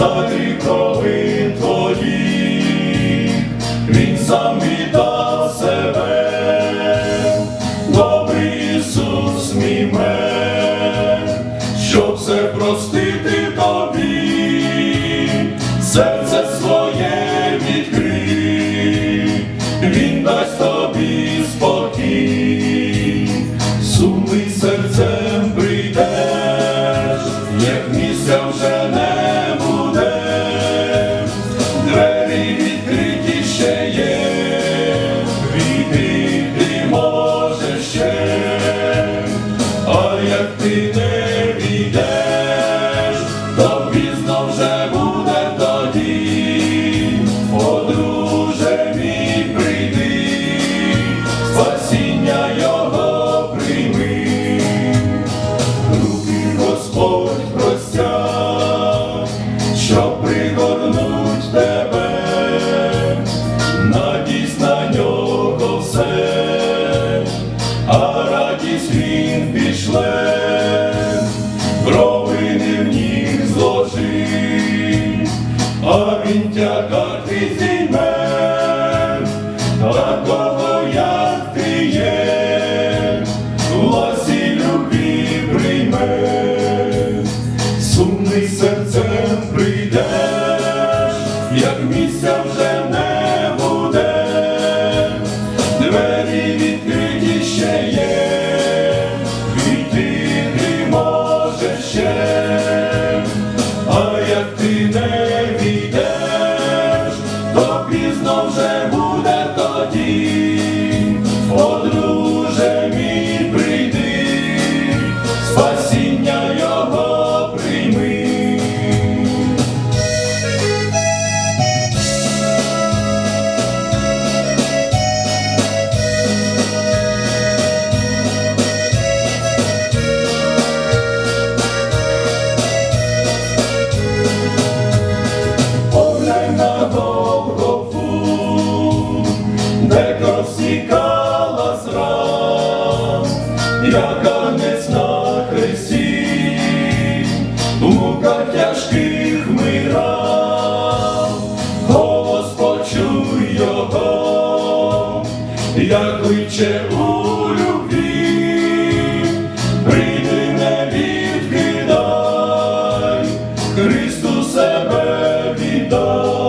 за вікновин твоїх, він сам віддав себе, добрий Ісус мій щоб все простити тобі, серце своє відкрив, він дасть тобі спокій, сумний серцем прийдеш, як місця вже не. вже буде тоді. як танець на хресті, в муках тяжких мирав, голос почуй його, як кличе у любві, прийди не відкидай, Христу себе віддай.